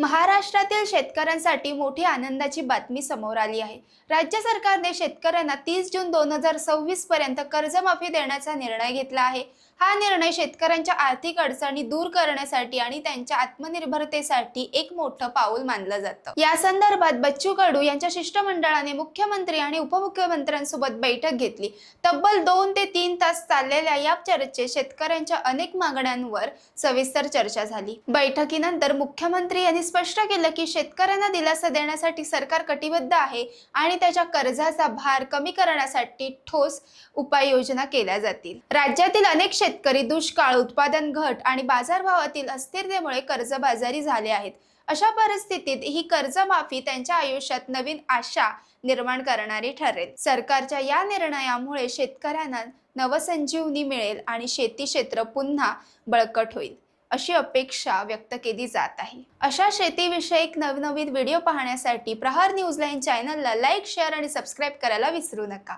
महाराष्ट्रातील शेतकऱ्यांसाठी मोठी आनंदाची बातमी समोर आली आहे. राज्य सरकारने शेतकऱ्यांना तीस जून दोन हजार सव्वीस पर्यंत कर्जमाफी देण्याचा निर्णय घेतला आहे. हा निर्णय शेतकऱ्यांच्या आर्थिक अडचणी दूर करण्यासाठी आणि त्यांच्या आत्मनिर्भरतेसाठी एक मोठं पाऊल मानलं जातं. या संदर्भात बच्चू कडू यांच्या शिष्टमंडळाने मुख्यमंत्री आणि उपमुख्यमंत्र्यांसोबत बैठक घेतली. तब्बल दोन ते तीन तास चाललेल्या या चर्चेत शेतकऱ्यांच्या अनेक मागण्यांवर सविस्तर चर्चा झाली. बैठकीनंतर मुख्यमंत्री यांनी स्पष्ट केलं की शेतकऱ्यांना दिलासा देण्यासाठी सरकार कटिबद्ध आहे आणि त्याच्या कर्जाचा भार कमी करण्यासाठी ठोस उपाययोजना केल्या जातील. राज्यातील अनेक शेतकरी दुष्काळ उत्पादन घट आणि बाजारभावातील अस्थिरतेमुळे कर्जबाजारी झाले आहेत. अशा परिस्थितीत ही कर्जमाफी त्यांच्या आयुष्यात नवीन आशा निर्माण करणारी ठरेल. सरकारच्या या निर्णयामुळे शेतकऱ्यांना नवसंजीवनी मिळेल आणि शेती क्षेत्र पुन्हा बळकट होईल. अशी अपेक्षा व्यक्त केली जात आहे. अशा शेतीविषयक नवनवीन व्हिडिओ पाहण्यासाठी प्रहार न्यूज लाईन चॅनलला लाईक शेअर आणि सबस्क्राईब करायला विसरू नका.